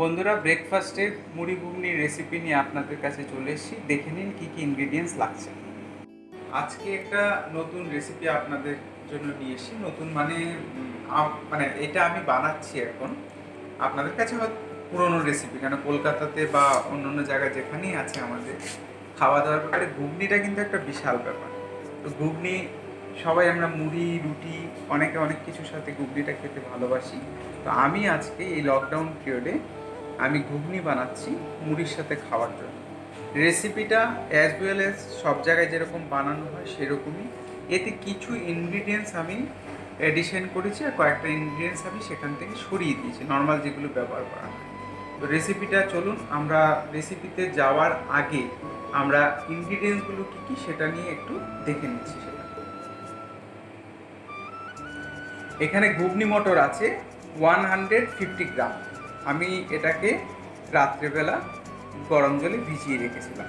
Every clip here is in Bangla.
বন্ধুরা ব্রেকফাস্টের মুড়ি ঘুগনির রেসিপি নিয়ে আপনাদের কাছে চলে এসেছি। দেখে নিন কী কী ইনগ্রিডিয়েন্টস লাগছে। আজকে একটা নতুন রেসিপি আপনাদের জন্য নিয়ে এসেছি। নতুন মানে মানে এটা আমি বানাচ্ছি এখন। আপনাদের কাছে হয়তো পুরনো রেসিপি কেন কলকাতাতে বা অন্য অন্য জায়গায় যেখানেই আছে আমাদের খাওয়া দাওয়ার ব্যাপারে ঘুগনিটা কিন্তু একটা বিশাল ব্যাপার। তো ঘুগনি, সবাই আমরা মুড়ি, রুটি, অনেকে অনেক কিছুর সাথে ঘুগনিটা খেতে ভালোবাসি। তো আমি আজকে এই লকডাউন পিরিয়ডে আমি ঘুগনি বানাচ্ছি মুড়ির সাথে খাওয়ার জন্য। রেসিপিটা অ্যাজ ওয়েল অ্যাজ সব জায়গায় যেরকম বানানো হয় সেরকমই। এতে কিছু ইনগ্রিডিয়েন্টস আমি এডিশন করেছি আর কয়েকটা ইনগ্রিডিয়েন্টস আমি সেখান থেকে সরিয়ে দিয়েছি নর্মাল যেগুলো ব্যবহার করা হয়। তো রেসিপিটা চলুন, আমরা রেসিপিতে যাওয়ার আগে আমরা ইনগ্রিডিয়েন্টসগুলো কী কী সেটা নিয়ে একটু দেখে নিচ্ছি সেটা। এখানে ঘুগনি মটর আছে ওয়ান হান্ড্রেড ফিফটি গ্রাম আমি এটাকে রাত্রেবেলা গরম জলে ভিজিয়ে রেখেছিলাম।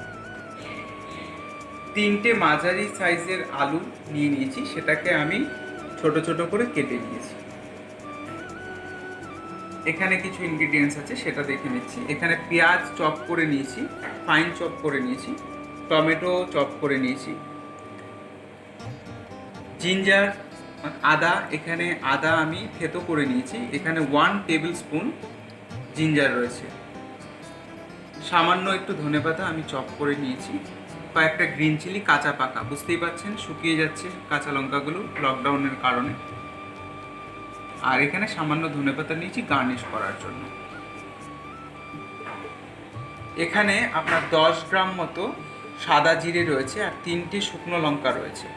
তিনটে মাঝারি সাইজের আলু নিয়ে নিয়েছি, সেটাকে আমি ছোট ছোট করে কেটে নিয়েছি। এখানে কিছু ইনগ্রিডিয়েন্টস আছে, সেটা দেখে নিচ্ছি। এখানে পেঁয়াজ চপ করে নিয়েছি ফাইন চপ করে নিয়েছি, টমেটো চপ করে নিয়েছি। জিঞ্জার আদা, এখানে আদা আমি থেতো করে নিয়েছি। এখানে ওয়ান টেবিল স্পুন জিঞ্জার রয়েছে। সামান্য একটু ধনেপাতা আমি চপ করে নিয়েছি। কয়েকটা গ্রিন চিলি, কাঁচা পাকা। বুঝতেই পারছেন, শুকিয়ে যাচ্ছে কাঁচা লঙ্কাগুলো লকডাউনের কারণে। আর এখানে সামান্য ধনেপাতা নিয়েছি গার্নিশ করার জন্য। এখানে আপনার দশ গ্রাম মতো সাদা জিরে রয়েছে আর তিনটি শুকনো লঙ্কা রয়েছে।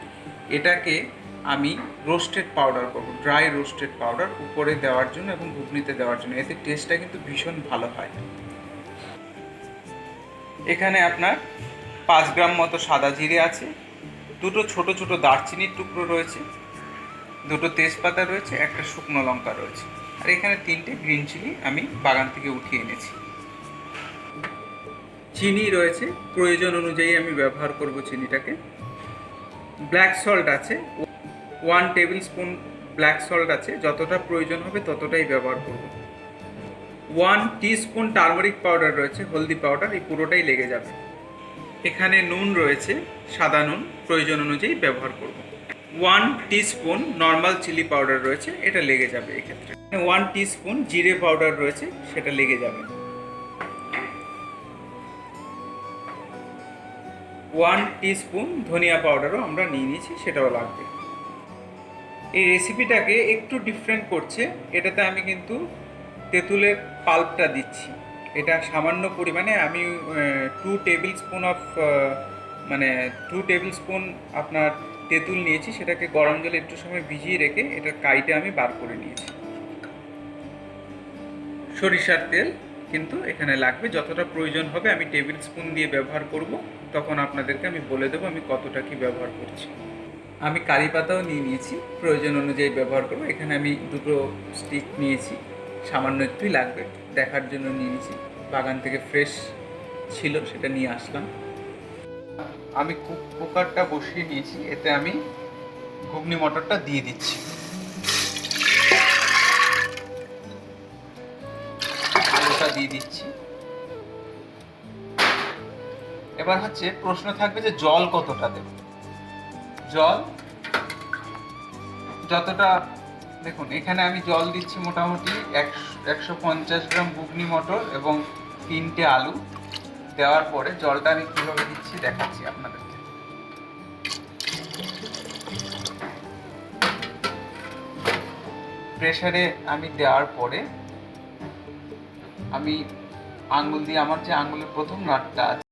এটাকে আমি রোস্টেড পাউডার করব ড্রাই রোস্টেড পাউডার উপরে দেওয়ার জন্য এবং ঘুগনিতে দেওয়ার জন্য। এতে টেস্টটা কিন্তু ভীষণ ভালো হয়। এখানে আপনার পাঁচ গ্রাম মতো সাদা জিরে আছে, দুটো ছোট ছোট দারচিনির টুকরো রয়েছে, দুটো তেজপাতা রয়েছে, একটা শুকনো লঙ্কা রয়েছে। আর এখানে তিনটে গ্রিন চিলি আমি বাগান থেকে উঠিয়ে এনেছি। চিনি রয়েছে, প্রয়োজন অনুযায়ী আমি ব্যবহার করব চিনিটাকে। ব্ল্যাক সল্ট আছে one tablespoon black salt আছে, যতটা প্রয়োজন হবে ততটাই ব্যবহার করব। ওয়ান স্পুন টার্মারিক পাউডার রয়েছে, হলদি পাউডার এই পুরোটাই লেগে যাবে। এখানে নুন রয়েছে, সাদা নুন, প্রয়োজন অনুযায়ী ব্যবহার করব। One spoon normal chilli powder রয়েছে, এটা লেগে যাবে এক্ষেত্রে। ওয়ান স্পুন জিরে পাউডার রয়েছে, সেটা লেগে যাবে। ওয়ান স্পুন ধনিয়া পাউডারও আমরা নিয়ে নিয়েছি, সেটাও লাগবে। এই রেসিপিটাকে একটু ডিফারেন্ট করছে। এটাতে আমি কিন্তু তেঁতুলের পাল্পটা দিচ্ছি। এটা সামান্য পরিমাণে আমি টু টেবিল স্পুন অফ মানে টু টেবিল স্পুন আপনার তেঁতুল নিয়েছি। সেটাকে গরম জলে একটু সময় ভিজিয়ে রেখে এটা কাইটে আমি বার করে নিয়েছি। সরিষার তেল কিন্তু এখানে লাগবে। যতটা প্রয়োজন হবে আমি টেবিল স্পুন দিয়ে ব্যবহার করব। তখন আপনাদেরকে আমি বলে দেবো আমি কতটা কি ব্যবহার করছি। আমি কারি পাতাও নিয়ে নিয়েছি। প্রয়োজন অনুযায়ী ব্যবহার করব। এখানে আমি দুটো স্টিক নিয়েছি। সামান্য একটুই লাগবে। দেখার জন্য নিয়ে নিয়েছি। বাগান থেকে ফ্রেশ ছিল, সেটা নিয়ে আসলাম। আমি কুক- কুকারটা বসিয়ে নিয়েছি। এতে আমি ঘুগনি মটরটা দিয়ে দিচ্ছি। আলুটা দিয়ে দিচ্ছি। এবার হচ্ছে প্রশ্ন থাকবে যে জল কতটা দেব? জল। যতটা, দেখুন, এখানে আমি জল দিচ্ছি মোটামুটি একশো পঞ্চাশ গ্রাম ঘুগনি মটর এবং তিনটে আলু। দেওয়ার পরে জলটা আমি কীভাবে দিচ্ছি দেখাচ্ছি আপনাদেরকে। প্রেশারে আমি দেওয়ার পরে আমি আঙ্গুল দিয়ে, আমার যে আঙ্গুলের প্রথম নাটটা আছে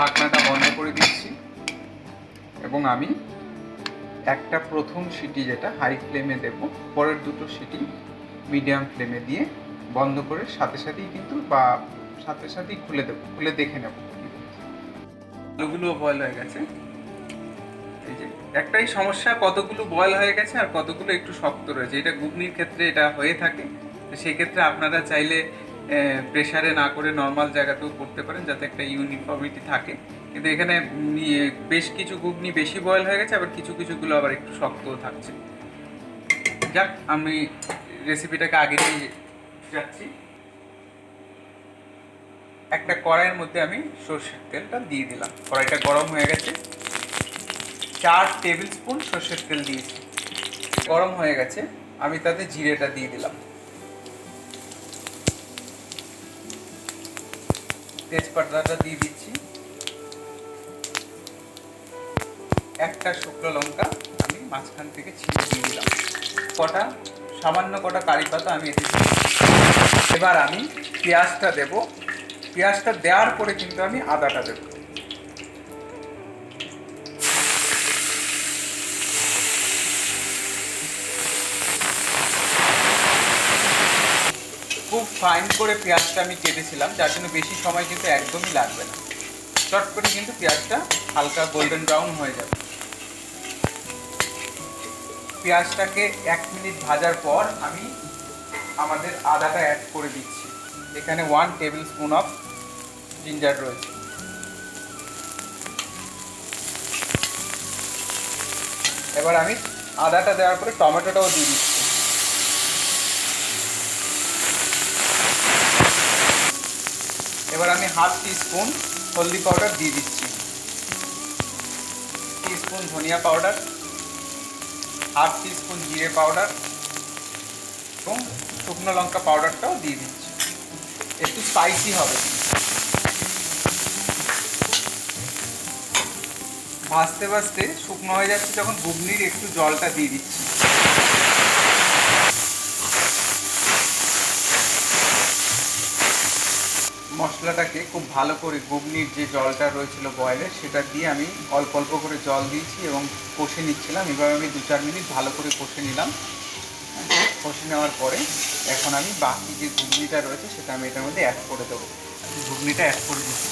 ঢাকনাটা বন্ধ করে দিচ্ছি। এবং আমি একটা প্রথম সিটি যেটা হাই ফ্লেমে দেব, পরের দুটো সিটি মিডিয়াম ফ্লেমে দিয়ে বন্ধ করে সাথে সাথেই কিন্তু বা সাথে সাথেই খুলে দেবো, খুলে দেখে নেব। আলুগুলো বয়েল হয়ে গেছে। এই যে, একটাই সমস্যা, কতগুলো বয়েল হয়ে গেছে আর কতগুলো একটু শক্ত রয়েছে। এটা ঘুগনির ক্ষেত্রে এটা হয়ে থাকে। তো সেই ক্ষেত্রে আপনারা চাইলে প্রেসারে না করে নর্মাল জায়গাতেও করতে পারেন যাতে একটা ইউনিফর্মিটি থাকে। কিন্তু এখানে ইয়ে, বেশ কিছু ঘুগনি বেশি বয়েল হয়ে গেছে আবার কিছু কিছুগুলো আবার একটু শক্তও থাকছে। যাক আমি রেসিপিটাকে আগে দিয়ে যাচ্ছি। একটা কড়াইয়ের মধ্যে আমি সর্ষের তেলটা দিয়ে দিলাম। কড়াইটা গরম হয়ে গেছে। চার টেবিল স্পুন সর্ষের তেল দিয়েছি। গরম হয়ে গেছে। আমি তাতে জিরেটা দিয়ে দিলাম। তেজপাতাটা দিয়ে দিচ্ছি। একটা শুকনো লঙ্কা আমি মাঝখান থেকে ছিঁড়ে দিয়ে দিলাম। কটা? সামান্য কটা কারি পাতা আমি এতে এবার আমি পেঁয়াজটা দেব। পেঁয়াজটা দেওয়ার পরে কিন্তু আমি আদাটা দেবো। খুব ফাইন করে পেঁয়াজটা আমি কেটেছিলাম, যার জন্য বেশি সময় কিন্তু একদমই লাগবে না। চট করে কিন্তু পেঁয়াজটা হালকা গোল্ডেন ব্রাউন হয়ে যাবে। পেঁয়াজটাকে এক মিনিট ভাজার পর আমি আমাদের আদাটা অ্যাড করে দিচ্ছি। এখানে one tablespoon of ginger রয়েছে। এবার আমি আদাটা দেওয়ার পরে টমেটোটাও দিয়ে দিচ্ছি। এবার আমি হাফ টি স্পুন হলদি পাউডার দিয়ে দিচ্ছি। টি স্পুন ধনিয়া পাউডার, হাফ টি স্পুন জিরে পাউডার এবং শুকনো লঙ্কা পাউডারটাও দিয়ে দিচ্ছি। একটু স্পাইসি হবে। ভাজতে ভাজতে শুকনো হয়ে যাচ্ছে যখন ঘুগনির একটু জলটা দিয়ে দিচ্ছি। মশলাটাকে খুব ভালো করে ঘুগনির যে জলটা রয়েছিল বয়েলে সেটা দিয়ে আমি অল্প অল্প করে জল দিয়েছি এবং কষে নিচ্ছিলাম। এবার আমি দু চার মিনিট ভালো করে কষে নিলাম। কষে নেওয়ার পরে এখন আমি বাকি যে ঘুগনিটা রয়েছে, সেটা আমি এটার মধ্যে অ্যাড করে দেবো। ঘুগনিটা অ্যাড করে দিচ্ছি।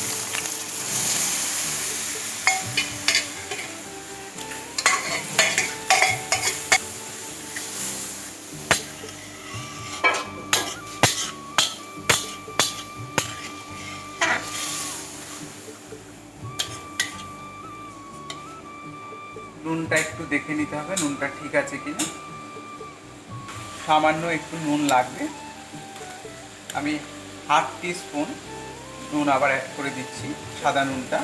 নুনটা একটু দেখে নিতে হবে, নুনটা ঠিক আছে কিনা। সামান্য একটু নুন লাগবে। আমি হাফ স্পুন নুন আবার অ্যাড করে দিচ্ছি, সাদা নুনটা।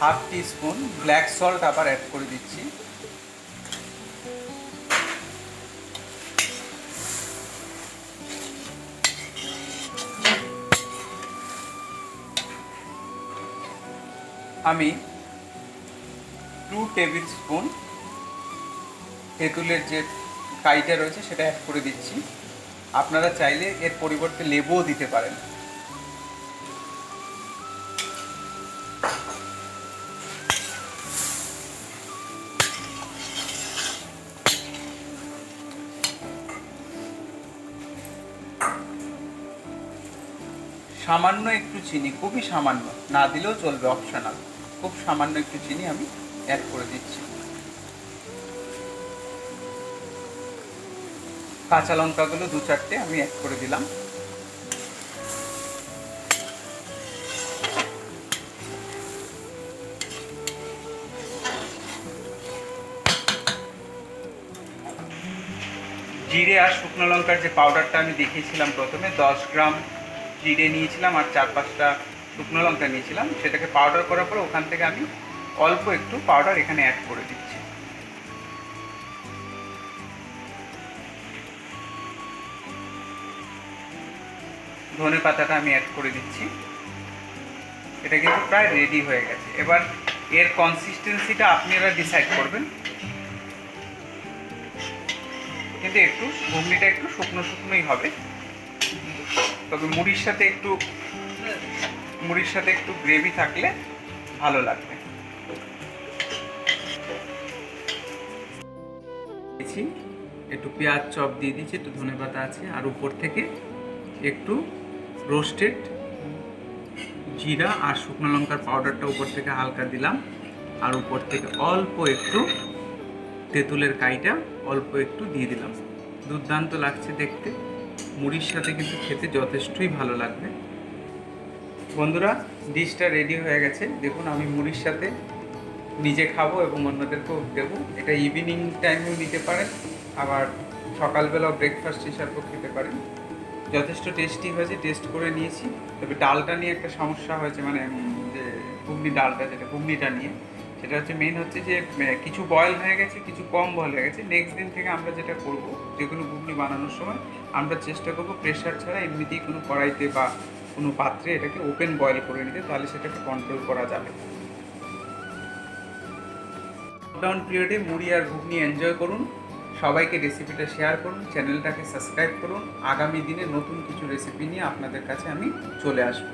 হাফ স্পুন ব্ল্যাক সল্ট আবার অ্যাড করে দিচ্ছি। আমি টু টেবিল স্পুন তেঁতুলের যে কাইটা রয়েছে সেটা অ্যাড করে দিচ্ছি। আপনারা চাইলে এর পরিবর্তে লেবুও দিতে পারেন। সামান্য একটু চিনি, খুবই সামান্য, না দিলেও চলবে অপশনাল খুব সামান্য একটু চিনি আমি অ্যাড করে দিচ্ছি। কাঁচা লঙ্কাগুলো দু চারটে আমি অ্যাড করে দিলাম। জিরে আর শুকনো লঙ্কার যে পাউডারটা আমি দেখিয়েছিলাম প্রথমে, দশ গ্রাম জিরে নিয়েছিলাম আর চার পাঁচটা শুকনো লঙ্কা নিয়েছিলাম। সেটাকে পাউডার করার পর ওখান থেকে আমি অল্প একটু পাউডার এখানে অ্যাড করে দিচ্ছি। ধনে পাতাটা আমি অ্যাড করে দিচ্ছি। এটা কিন্তু প্রায় রেডি হয়ে গেছে। এবার এর কনসিস্টেন্সিটা আপনারা ডিসাইড করবেন। কিন্তু একটু ঘুগনিটা একটু শুকনো শুকনোই হবে। তবে মুড়ির সাথে একটু, মুড়ির সাথে একটু গ্রেভি থাকলে ভালো লাগবে। একটু পেঁয়াজ চপ দিয়ে দিয়েছি, একটু ধনে পাতা আছে, আর উপর থেকে একটু রোস্টেড জিরা আর শুকনো লঙ্কার পাউডারটা উপর থেকে হালকা দিলাম। আর উপর থেকে অল্প একটু তেঁতুলের কাইটা অল্প একটু দিয়ে দিলাম। দুর্দান্ত লাগছে দেখতে। মুড়ির সাথে কিন্তু খেতে যথেষ্টই ভালো লাগবে। বন্ধুরা, ডিশটা রেডি হয়ে গেছে। দেখুন, আমি মুড়ির সাথে নিজে খাব এবং অন্যদেরকেও দেবো। এটা ইভিনিং টাইমেও নিতে পারেন, আবার সকালবেলাও ব্রেকফাস্ট হিসাবেও খেতে পারেন। যথেষ্ট টেস্টি হয়েছে টেস্ট করে নিয়েছি। তবে ডালটা নিয়ে একটা সমস্যা হয়েছে মানে যে, ঘুগনি ডালটা, যেটা ঘুগনিটা নিয়ে। সেটা হচ্ছে মেন হচ্ছে যে কিছু বয়েল হয়ে গেছে, কিছু কম বয়েল হয়ে গেছে। নেক্সট দিন থেকে আমরা যেটা করব, যে কোনো ঘুগনি বানানোর সময় আমরা চেষ্টা করব প্রেশার ছাড়া এমনিতেই কোনো কড়াইতে বা কোনো পাত্রে এটাকে ওপেন বয়েল করে নিতে, তাহলে সেটাকে কন্ট্রোল করা যাবে। লকডাউন পিরিয়ডে মুড়ি আর ঘুগনি এনজয় করুন। সবাইকে রেসিপিটা শেয়ার করুন চ্যানেলটাকে সাবস্ক্রাইব করুন। আগামী দিনে নতুন কিছু রেসিপি নিয়ে আপনাদের কাছে আমি চলে আসব।